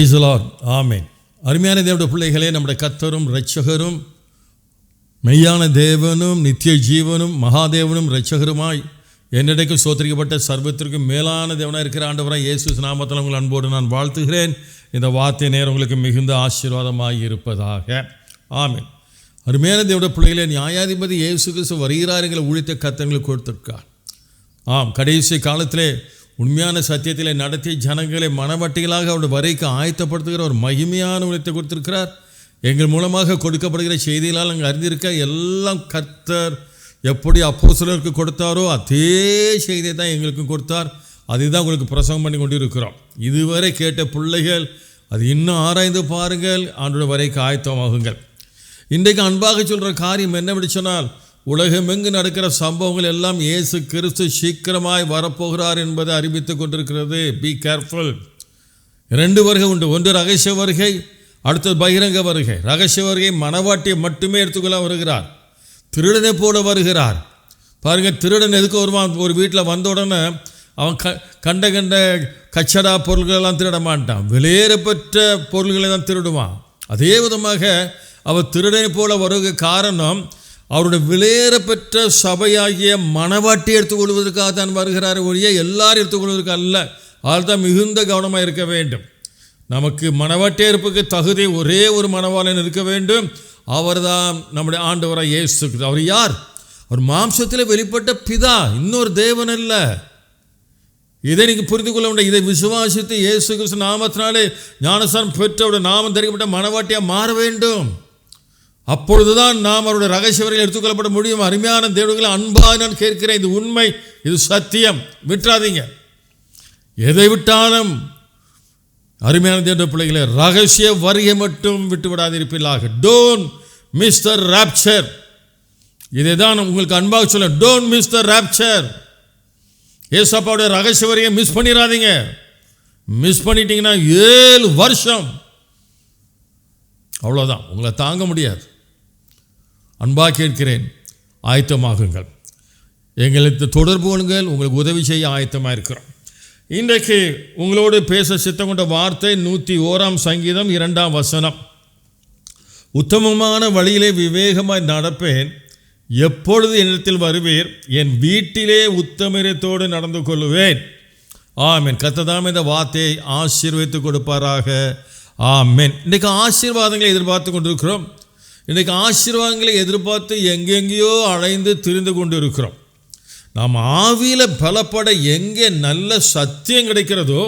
Praise the Lord ஆமேன் அருமையான தேவனுடைய பிள்ளைகளே நம்முடைய கத்தரும் இரட்சகரும் மெய்யான தேவனும் நித்திய ஜீவனும் மகாதேவனும் இரட்சகருமாய் என்னிடைக்கும் சோத்தரிக்கப்பட்ட சர்வத்திற்கும் மேலான தேவனாக இருக்கிற ஆண்டவராக இயேசு நாமத்தில் உங்கள் அன்போடு நான் வாழ்த்துகிறேன். இந்த வார்த்தை நேரம் உங்களுக்கு மிகுந்த ஆசீர்வாதமாக இருப்பதாக. ஆமேன். அருமையான தேவனுடைய பிள்ளைகளே நியாயாதிபதி இயேசு கிறிஸ்து வருகிறார் எங்களை ஊழித்த கத்தங்களை கொடுத்திருக்கார். ஆம் கடைசி காலத்திலே உண்மையான சத்தியத்திலே நடத்தி ஜனங்களை மனவட்டிகளாக அவருடைய வரைக்கு ஆயத்தப்படுத்துகிற ஒரு மகிமையான உழைத்தை கொடுத்திருக்கிறார். எங்கள் மூலமாக கொடுக்கப்படுகிற செய்திகளால் நாங்கள் அறிந்திருக்க எல்லாம் கர்த்தர் எப்படி அப்போஸ்தலருக்கு கொடுத்தாரோ அதே செய்தியை தான் எங்களுக்கும் கொடுத்தார். அதுதான் உங்களுக்கு பிரசங்கம் பண்ணி கொண்டு இருக்கிறோம் இதுவரை கேட்ட பிள்ளைகள் அது இன்னும் ஆராய்ந்து பாருங்கள். ஆண்டோட வரைக்கு ஆயத்தமாகுங்கள். இன்றைக்கு அன்பாக சொல்கிற காரியம் என்னவென்று சொன்னால் உலகமெங்கு நடக்கிற சம்பவங்கள் எல்லாம் இயேசு கிறிஸ்து சீக்கிரமாய் வரப்போகிறார் என்பதை அறிவித்துக் கொண்டிருக்கிறது. பி கேர்ஃபுல் ரெண்டு வருகை உண்டு. ஒன்று ரகசிய வருகை அடுத்தது பகிரங்க வருகை. ரகசிய வருகை மனவாட்டியை மட்டுமே எடுத்துக்கொள்ள வருகிறார். திருடனை போல வருகிறார். பாருங்கள் திருடன் எதுக்கு வருவான்? ஒரு வீட்டில் வந்த உடனே அவன் க கண்ட கண்ட கச்சடா பொருள்களெல்லாம் திருட மாட்டான். வெளியேறப்பெற்ற பொருள்களை தான் திருடுவான். அதே விதமாக அவர் திருடனை போல வருக காரணம் அவருடைய விலையேறப்பெற்ற சபையாகிய மனவாட்டி எடுத்துக்கொள்வதற்காக தான் வருகிறார் ஒழிய எல்லாரும் எடுத்துக்கொள்வதற்கு அல்ல. அதில் தான் மிகுந்த கவனமாக இருக்க வேண்டும். நமக்கு மனவாட்டேற்புக்கு தகுதி ஒரே ஒரு மனவாளன் இருக்க வேண்டும். அவர் தான் நம்முடைய ஆண்டவராக இயேசு அவர் யார்? அவர் மாம்சத்தில் வெளிப்பட்ட பிதா இன்னொரு தேவன் அல்ல. இதை நீங்கள் புரிந்து கொள்ள முடியும் இதை விசுவாசித்து இயேசு கிறிஸ்து நாமத்தினாலே ஞானஸ்தானம் பெற்று அவருடைய நாமம் தெரிவிக்கப்பட்ட மனவாட்டியாக மாற வேண்டும். அப்பொழுதுதான் நாம் அவருடைய ரகசியவர்கள் எடுத்துக்கொள்ளப்பட முடியும். அருமையான தேவர்களை அன்பாக நான் கேட்கிறேன். இது உண்மை இது சத்தியம். விட்டுறாதீங்க. எதை விட்டாலும் அருமையான தேவ பிள்ளைகளை ரகசிய வருகை மட்டும் விட்டு விடாதிருப்பீர்களாக டோன்ட் மிஸ் த ராப்சர் இதை தான் உங்களுக்கு அன்பாக சொல்ல டோன்ட் மிஸ் த ராப்சர் ஏசப்பாவுடைய ரகசிய வரியை மிஸ் பண்ணிடாதீங்க மிஸ் பண்ணிட்டீங்கன்னா ஏழு வருஷம். அவ்வளோதான் உங்களை தாங்க முடியாது. அன்பாக கேட்கிறேன் ஆயத்தமாகுங்கள். எங்களுக்கு தொடர்பு கொள்ளுங்கள் உங்களுக்கு உதவி செய்ய ஆயத்தமாக இருக்கிறோம். இன்றைக்கு உங்களோடு பேச சித்தம் கொண்ட வார்த்தை நூற்றி ஓராம் சங்கீதம் இரண்டாம் வசனம். உத்தமமான வழியிலே விவேகமாய் நடப்பேன் எப்பொழுது என்னிடத்தில் வருவீர் என் வீட்டிலே உத்தமரத்தோடு நடந்து கொள்ளுவேன். ஆமென். கத்ததாம் இந்த வார்த்தையை ஆசீர்வதித்து கொடுப்பாராக. ஆமென். இன்றைக்கு ஆசீர்வாதங்களை எதிர்பார்த்து கொண்டிருக்கிறோம். இன்றைக்கு ஆசீர்வாதங்களை எதிர்பார்த்து எங்கெங்கேயோ அலைந்து திரிந்து கொண்டு இருக்கிறோம் நாம் ஆவியில் பலப்பட எங்கே நல்ல சத்தியம் கிடைக்கிறதோ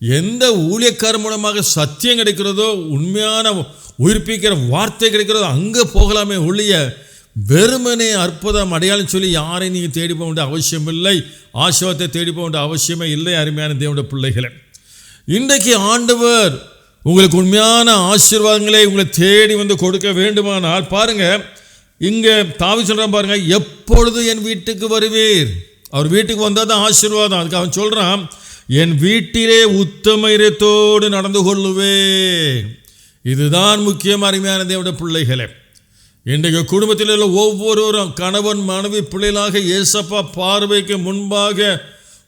எந்த ஊழியக்காரர் மூலமாக சத்தியம் கிடைக்கிறதோ உண்மையான உயிர்ப்பிக்கிற வார்த்தை கிடைக்கிறதோ அங்கே போகலாமே ஒழிய வெறுமனே அற்புதம் அடையாளம் சொல்லி யாரையும் நீங்கள் தேடி போக வேண்டிய அவசியம் இல்லை ஆசிரவத்தை தேடி போக வேண்டிய அவசியமே இல்லை அருமையான தேவனுடைய பிள்ளைகளை. இன்றைக்கு ஆண்டவர் உங்களுக்கு உண்மையான ஆசீர்வாதங்களை உங்களை தேடி வந்து கொடுக்க வேண்டுமானால் பாருங்கள் இங்கே தாவி சொல்கிறான் பாருங்கள் எப்பொழுது என் வீட்டுக்கு வருவீர்? அவர் வீட்டுக்கு வந்தால் தான் ஆசீர்வாதம். அதுக்கு அவன் சொல்கிறான் என் வீட்டிலே உத்தமயத்தோடு நடந்து கொள்ளுவேன். இதுதான் முக்கியம் அருமையான தேவனுடைய பிள்ளைகளே. இன்றைக்கு குடும்பத்தில் உள்ள ஒவ்வொருவரும் கணவன் மனைவி பிள்ளைகளாக ஏசப்பா பார்வைக்கு முன்பாக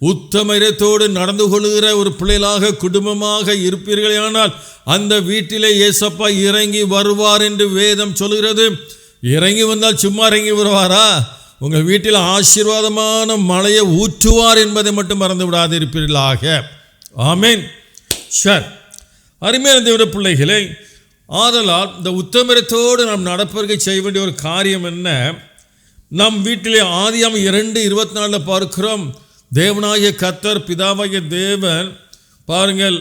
உத்தமரத்தோடு நடந்து கொள்கிற ஒரு பிள்ளைகளாக குடும்பமாக இருப்பீர்களானால் அந்த வீட்டிலே ஏசப்பா இறங்கி வருவார் என்று வேதம் சொல்கிறது. இறங்கி வந்தால் சும்மா இறங்கி வருவாரா? உங்கள் வீட்டில் ஆசீர்வாதமான மழையை ஊற்றுவார் என்பதை மட்டும் மறந்து விடாது இருப்பீர்களாக ஆமேன். சார் அருமையான தேவட பிள்ளைகளே ஆதலால் இந்த உத்தமரத்தோடு நாம் நடப்பதற்கு செய்ய வேண்டிய ஒரு காரியம் என்ன? நம் வீட்டிலே ஆதியாம் இரண்டு இருபத்தி நாலில் பார்க்கிறோம். தேவனாகிய கத்தர் பிதாவாகிய தேவன் பாருங்கள்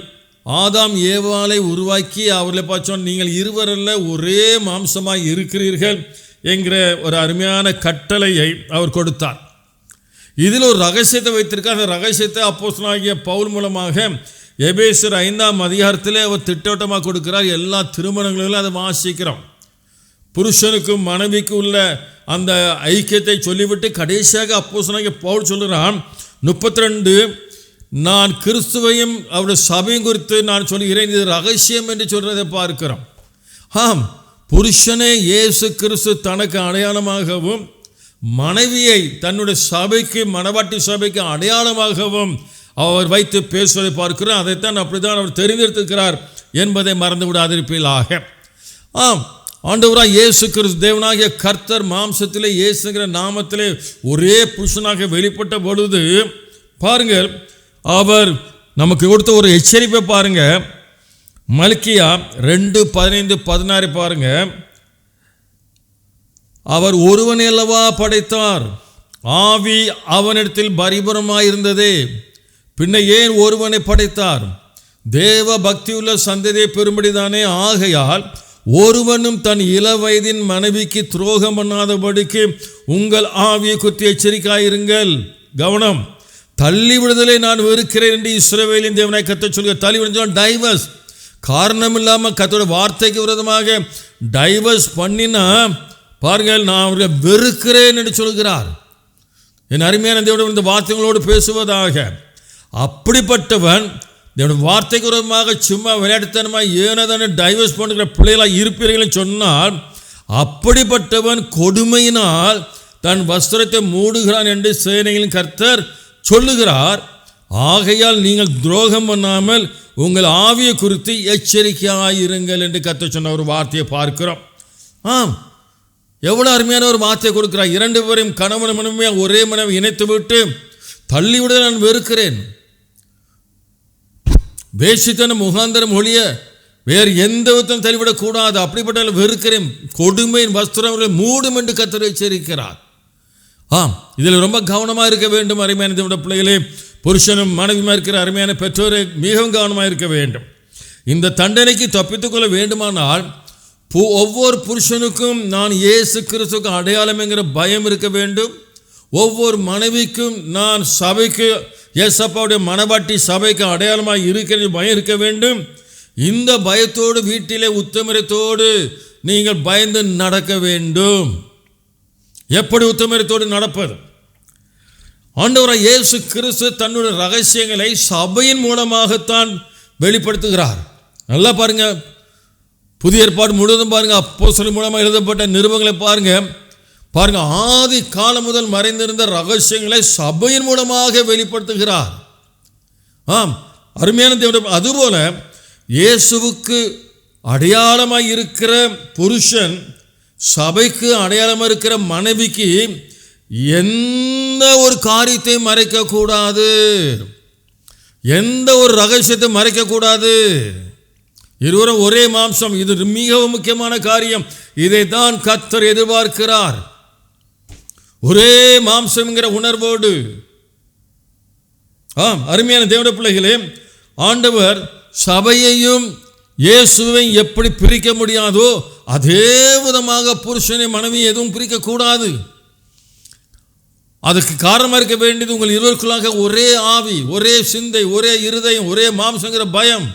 ஆதாம் ஏவாளை உருவாக்கி அவர்களை பார்த்தோம் நீங்கள் இருவரில் ஒரே மாம்சமாக இருக்கிறீர்கள் என்கிற ஒரு அருமையான கட்டளையை அவர் கொடுத்தார். இதில் ஒரு ரகசியத்தை வைத்திருக்கார். அந்த ரகசியத்தை அப்போசனாகிய பவுல் மூலமாக எபேசர் ஐந்தாம் அதிகாரத்திலே அவர் திட்டவட்டமாக கொடுக்கிறார். எல்லா திருமணங்களிலும் அதை வாசிக்கிறோம். புருஷனுக்கும் மனைவிக்கும் உள்ள அந்த ஐக்கியத்தை சொல்லிவிட்டு கடைசியாக அப்போஸ்தலனாகிய பவுல் சொல்கிறான் முப்பத்தி ரெண்டு நான் கிறிஸ்துவையும் அவருடைய சபையும் குறித்து நான் சொல்கிறேன் இது ரகசியம் என்று சொல்கிறதை பார்க்கிறோம். ஆம் புருஷனே இயேசு கிறிஸ்து தனக்கு அடையாளமாகவும் மனைவியை தன்னுடைய சபைக்கு மணவாட்டி சபைக்கு அடையாளமாகவும் அவர் வைத்து பேசுவதை பார்க்கிறோம். அதைத்தான் அப்படித்தான் அவர் தெரிந்தெடுத்திருக்கிறார் என்பதை மறந்து விடாதிருப்பீர்களாக ஆம் ஆண்டவராக இயேசு கிறிஸ்து தேவனாகிய கர்த்தர் மாம்சத்திலே இயேசுங்கிற நாமத்திலே ஒரே புருஷனாக வெளிப்பட்ட பொழுது பாருங்கள் அவர் நமக்கு கொடுத்த ஒரு எச்சரிப்பை பாருங்க. மல்கியா ரெண்டு பதினைந்து பதினாறு பாருங்க. அவர் ஒருவன் அல்லவா படைத்தார்? ஆவி அவனிடத்தில் பரிபுரமாயிருந்ததே பின்ன ஏன் ஒருவனை படைத்தார்? தேவ பக்தியுள்ள சந்ததியை பெறும்படிதானே? ஆகையால் ஒருவனும் தன் இள வயதின் மனைவிக்கு துரோகம் பண்ணாதபடிக்கு உங்கள் ஆவியை குத்தி எச்சரிக்காயிருங்கள். கவனம். தள்ளி விடுதலை நான் வெறுக்கிறேன் என்று இஸ்ரவேலின் தேவனாய் கத்த சொல்கிற தள்ளி விடுதல் டைவர்ஸ் காரணம் இல்லாமல் கத்தோட வார்த்தைக்கு விரோதமாக டைவர்ஸ் பண்ணினா பாருங்கள் நான் அவரை வெறுக்கிறேன் என்று சொல்கிறார். என் அருமையான தேவன் இந்த வார்த்தைகளோடு பேசுவதாக. அப்படிப்பட்டவன் தேவனுடைய வார்த்தைக்கு விரோதமாக சும்மா விளையாட்டுத்தனமாக ஏனதான டைவர்ஸ் பண்ணுகிற பிள்ளைகளாக இருப்பீர்கள் சொன்னால் அப்படிப்பட்டவன் கொடுமையினால் தன் வஸ்திரத்தை மூடுகிறான் என்று சேனைகளின் கர்த்தர் சொல்லுகிறார். ஆகையால் நீங்கள் துரோகம் பண்ணாமல் உங்கள் ஆவியை குறித்து எச்சரிக்கையாயிருங்கள் என்று கத்த சொன்ன ஒரு வார்த்தையை பார்க்கிறோம். ஆம். எவ்வளோ அருமையான ஒரு வார்த்தையை கொடுக்கிறார். இரண்டு பேரையும் கணவன் மனமே ஒரே மனைவி இணைத்து விட்டு தள்ளிவிட நான் வெறுக்கிறேன். வேஷித்தன முகாந்தரம் ஒழிய வேறு எந்த விதத்தையும் தள்ளிவிடக்கூடாது. அப்படிப்பட்ட வெறுக்கிறேன். கொடுமையின் வஸ்திரம் மூடும் என்று கத்தர் எச்சரிக்கிறார். ஆம் இதில் ரொம்ப கவனமாக இருக்க வேண்டும் அருமையான தேவனுடைய பிள்ளைகளே. புருஷனும் மனைவியுமா இருக்கிற அருமையான பெற்றோரை மிகவும் கவனமாக இருக்க வேண்டும். இந்த தண்டனைக்கு தப்பித்துக்கொள்ள வேண்டுமானால் பு- ஒவ்வொரு புருஷனுக்கும் நான் இயேசு கிறிஸ்துக்கு அடையாளம் என்கிற பயம் இருக்க வேண்டும். ஒவ்வொரு மனைவிக்கும் நான் சபைக்கு ஏசப்பாவுடைய மனவாட்டி சபைக்கு அடையாளமாக இருக்கிற பயம் இருக்க வேண்டும். இந்த பயத்தோடு வீட்டிலே உத்தமரத்தோடு நீங்கள் பயந்து நடக்க வேண்டும். எப்படி உத்தமரத்தோடு நடப்பது? ஆண்டவராக இயேசு கிறிஸ்து தன்னுடைய ரகசியங்களை சபையின் மூலமாகத்தான் வெளிப்படுத்துகிறார். நல்லா பாருங்க. புதிய ஏற்பாடு முழுவதும் பாருங்கள் அப்போ மூலமாக எழுதப்பட்ட நிருபங்களை பாருங்கள் பாருங்க ஆதி காலம் முதல் மறைந்திருந்த ரகசியங்களை சபையின் மூலமாக வெளிப்படுத்துகிறார். ஆம் அருமையான தேவன் அதுபோல இயேசுவுக்கு அடையாளமாக இருக்கிற புருஷன் சபைக்கு அடையாளமாக இருக்கிற மனைவிக்கு எந்த ஒரு காரியத்தையும் மறைக்கக்கூடாது. எந்த ஒரு ரகசியத்தை மறைக்கக்கூடாது. இருவரும் ஒரே மாம்சம் இது மிகவும் முக்கியமான காரியம். இதை தான் கத்தர் எதிர்பார்க்கிறார். ஒரே மாம்சம்ங்கிற உணர்வோடு. ஆம் அருமையான தேவட பிள்ளைகளே ஆண்டவர் சபையையும் இயேசுவையும் எப்படி பிரிக்க முடியாதோ அதே விதமாக புருஷனை மனைவி எதுவும் பிரிக்கக்கூடாது. அதுக்கு காரணமாக இருக்க வேண்டியது உங்கள் இருவருக்குள்ளாக ஒரே ஆவி ஒரே சிந்தை ஒரே இருதயம் ஒரே மாம்சங்கிற பயம்.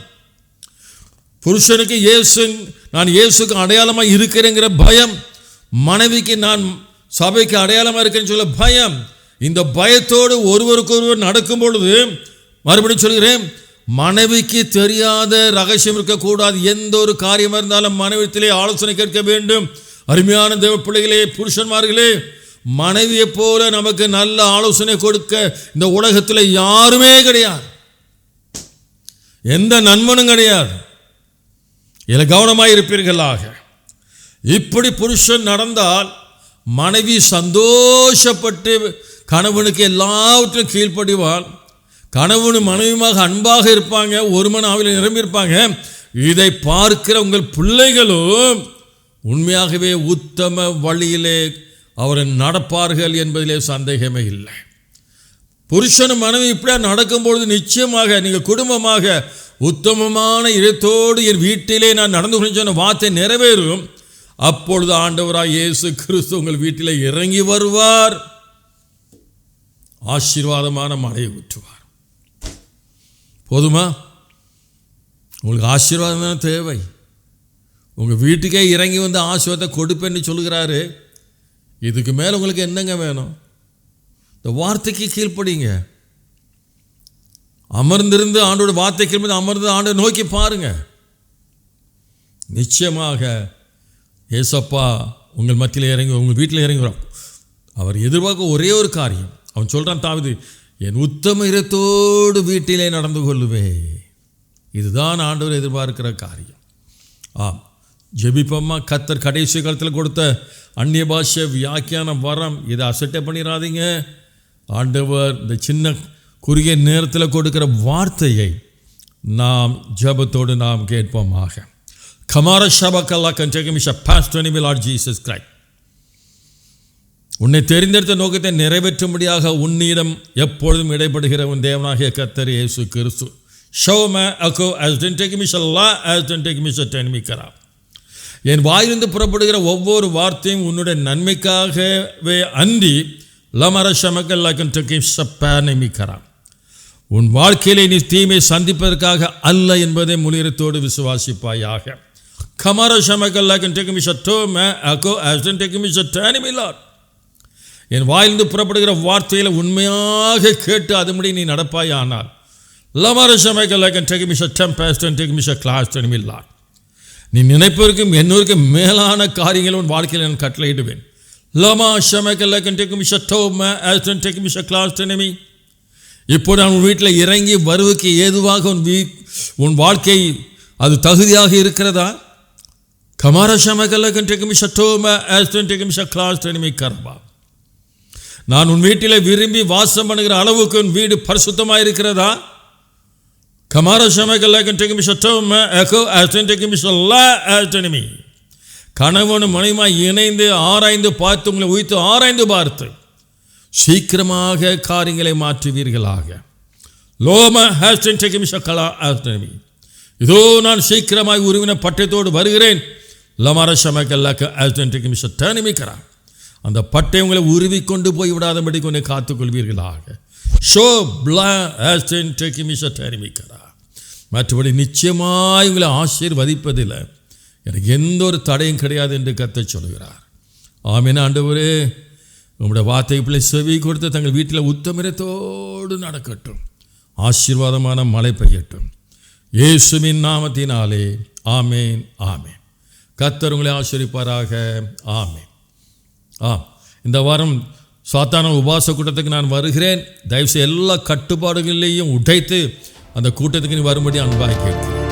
புருஷனுக்கு இயேசு நான் இயேசுக்கு அடையாளமாக இருக்கிறேங்கிற பயம் மனைவிக்கு நான் சபைக்கு அடையாளமாக இருக்கேன்னு சொல்ல பயம். இந்த பயத்தோடு ஒருவருக்கொருவர் நடக்கும் பொழுது மறுபடியும் சொல்கிறேன் மனைவிக்கு தெரியாத ரகசியம் இருக்கக்கூடாது. எந்த ஒரு காரியமாக இருந்தாலும் மனைவியத்திலே ஆலோசனை கேட்க வேண்டும். அருமையான தேவ பிள்ளைகளே புருஷன்மார்களே மனைவியைப் போல நமக்கு நல்ல ஆலோசனை கொடுக்க இந்த உலகத்தில் யாருமே கிடையாது. எந்த நண்பனும் கிடையாது. இதில் கவனமாக இருப்பீர்களாக. இப்படி புருஷன் நடந்தால் மனைவி சந்தோஷப்பட்டு கணவனுக்கு எல்லாவற்றிலும் கீழ்ப்படிவாள். கணவனு மனைவியுமாக அன்பாக இருப்பாங்க ஒரு மன ஆவில நிரம்பியிருப்பாங்க இதை பார்க்கிற உங்கள் பிள்ளைகளும் உண்மையாகவே உத்தம வழியிலே அவரை நடப்பார்கள் என்பதிலே சந்தேகமே இல்லை. புருஷனும் மனைவி இப்படியா நடக்கும்பொழுது நிச்சயமாக நீங்கள் குடும்பமாக உத்தமமான இடத்தோடு என் வீட்டிலே நான் நடந்து கொண்டு சொன்ன வார்த்தை நிறைவேறும். அப்பொழுது ஆண்டவராய் இயேசு கிறிஸ்து உங்கள் வீட்டில் இறங்கி வருவார். ஆசீர்வாதமான மழையை ஊற்றுவார். போதுமா? உங்களுக்கு ஆசீர்வாதம் தான் தேவை. உங்கள் வீட்டுக்கே இறங்கி வந்து ஆசீர்வாதத்தை கொடுப்பேன்னு சொல்லுகிறாரு. இதுக்கு மேலே உங்களுக்கு என்னங்க வேணும்? இந்த வார்த்தைக்கு கீழ்ப்படிங்க. அமர்ந்திருந்து ஆண்டோட வார்த்தை கீழ்ப்படி அமர்ந்து ஆண்டை நோக்கி பாருங்க. நிச்சயமாக ஏசப்பா உங்கள் மத்தியில் இறங்கி உங்கள் வீட்டில் இறங்குகிறோம் அவர் எதிர்பார்க்க ஒரே ஒரு காரியம். அவன் சொல்கிறான் தாவிது என் உத்தம இரத்தோடு வீட்டிலே நடந்து கொள்ளுவே. இதுதான் ஆண்டவர் எதிர்பார்க்கிற காரியம். ஆம். ஜெபிப்பம்மா. கத்தர் கடைசி காலத்தில் கொடுத்த அந்நிய பாஷை வியாக்கியான வரம் இதை அசட்டை பண்ணிடாதீங்க ஆண்டவர் இந்த சின்ன குறுகிய நேரத்தில் கொடுக்கிற வார்த்தையை நாம் ஜெபத்தோடு நாம் கேட்போமாக. கமார ஷபக்கல்லா கஞ்சகமிஷ பாஸ்டனி லார்ட் ஜீசஸ் கிரைஸ்ட் உன்னை தெரிந்தெடுத்த நோக்கத்தை நிறைவேற்றும்படியாக உன்னிடம் எப்பொழுதும் இடைப்படுகிற உன் தேவனாகிய கத்தர் இயேசு கிறிஸ்து. ஷோ மே அகோ ஆஸ் டென் டேக் மிஷ லா ஆஸ் டென் டேக் மிஷ டென்மிக்கரா என் வாயிலிருந்து புறப்படுகிற ஒவ்வொரு வார்த்தையும் உன்னுடைய நன்மைக்காகவே அன்றி லமர ஷமக்கல்லாக்கன் டெக்கிம் சப்பானிமிக்கரா உன் வாழ்க்கையிலே நீ தீமை சந்திப்பதற்காக அல்ல என்பதை முனியத்தோடு விசுவாசிப்பாயாக. கமர ஷமக்கல்லாக்கன் டெக்கிம் ஷட்டோ மே அகோ ஆஸ் டென் டேக் மிஷ டேனிமிலாட் என் வாயிலிருந்து புறப்படுகிற வார்த்தையில் உண்மையாக கேட்டு அதுபடி நீ நடப்பாய் ஆனால் லமர சமைக்கலகன் டெகிமிஷ டெம்பஸ்டன் டெகிமிஷ கிளாஸ் டெனிமில்லா நீ நினைப்பதற்கும் என்னோருக்கும் மேலான காரியங்கள் உன் வாழ்க்கையில் நான் கட்டளையிடுவேன் லமா ஷமைக்கலகன் டெகிமிஷ டோம ஆஸ்டன் டெகிமிஷ கிளாஸ் டெனிமி இப்போ நான் உன் வீட்டில் இறங்கி வருவுக்கு ஏதுவாக உன் வீ உன் வாழ்க்கை அது தகுதியாக இருக்கிறதா கமார கர்பா நான் உன் வீட்டில் விரும்பி வாசம் பண்ணுகிற அளவுக்கு உன் வீடு பரிசுத்தமாக இருக்கிறதா கமார சமகல்லி கணவனும் மனைவியுமாய் இணைந்து ஆராய்ந்து பார்த்து உங்களை உயித்து ஆராய்ந்து பார்த்து சீக்கிரமாக காரியங்களை மாற்றுவீர்களாக. லோம ஹேஸ்டன் டெகிமிஷ கலா ஆஸ்டனமி இதோ நான் சீக்கிரமாய் உருவின பட்டயத்தோடு வருகிறேன். லமர சமகல்லக்க ஆஸ்டன் டெகிமிஷ அந்த பட்டை உங்களை உருவி கொண்டு போய் விடாதபடி கொண்டு காத்துக்கொள்வீர்களாக ஷோ பிளா ஆஸ்டன் டெக்கிமிஷ டேனிமிக்கிறா மற்றபடி நிச்சயமாய் உங்களை ஆசீர்வதிப்பதில் எனக்கு எந்த ஒரு தடையும் கிடையாது என்று கத்த சொல்கிறார் ஆமீன் ஆண்டவரே. உங்களுடைய வார்த்தை பிள்ளை செவி கொடுத்து தங்கள் வீட்டில் உத்தமிரத்தோடு நடக்கட்டும். ஆசீர்வாதமான மழை பெய்யட்டும். இயேசுவின் நாமத்தினாலே. ஆமேன் ஆமேன். கத்தர் உங்களை ஆசிரிப்பாராக ஆமே. ஆ இந்த வாரம் சாத்தான உபாச கூட்டத்துக்கு நான் வருகிறேன். தயவுசெய்து எல்லா கட்டுப்பாடுகளையும் உடைத்து அந்த கூட்டத்துக்கு நீ வரும்படி அன்பாக கேட்கிறேன்.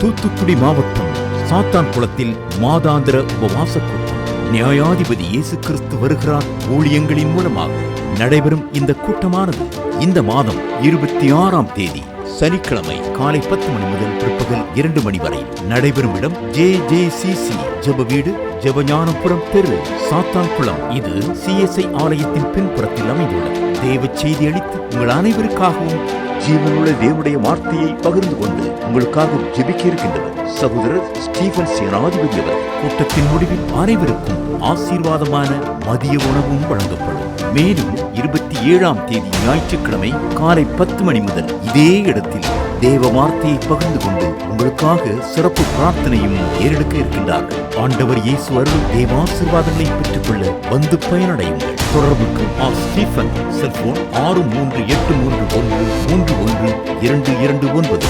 தூத்துக்குடி மாவட்டம் சாத்தான் குளத்தில் மாதாந்திர உபவாச கூட்டம். நியாயாதிபதி இயேசு கிறிஸ்து வருகிறார் ஊழியங்களின் மூலமாக நடைபெறும் இந்த கூட்டமானது இந்த மாதம் இருபத்தி ஆறாம் தேதி சனிக்கிழமை காலை பத்து மணி முதல் பிற்பகல் இரண்டு மணி வரை நடைபெறும் இடம் ஜே ஜே சி சி ஜெப வீடு ஜெபஞானபுரம் தெரு சாத்தான்குளம் இது சிஎஸ்ஐ ஆலயத்தின் பின்புறத்தில் அமைந்துள்ளது. தேவ செய்தி அளித்து உங்கள் அனைவருக்காகவும் ஜீவனுள்ள தேவனுடைய வார்த்தையை பகிர்ந்து கொண்டு உங்களுக்காக ஜெபிக்க இருக்கின்றது சகோதரர் ஸ்டீபன் சேனாதிபதி அவர் கூட்டத்தின் முடிவில் அனைவருக்கும் ஆசீர்வாதமான மதிய உணவும் வழங்கப்படும். மேலும் இருபத்தி ஏழாம் தேதி ஞாயிற்றுக்கிழமை காலை பத்து மணி முதல் இதே இடத்தில் தேவ வார்த்தையை பகிர்ந்து கொண்டு உங்களுக்காக சிறப்பு பிரார்த்தனையும் ஏறெடுக்க இருக்கின்றார்கள். ஆண்டவர் இயேசு அருள் தேவாசீர்வாதங்களை பெற்றுக்கொள்ள வந்து பயனடையுங்கள். தொடர்புக்கு ஆர் ஸ்டீஃபன் செல்போன் ஆறு மூன்று எட்டு மூன்று ஒன்று மூன்று ஒன்று இரண்டு இரண்டு ஒன்பது.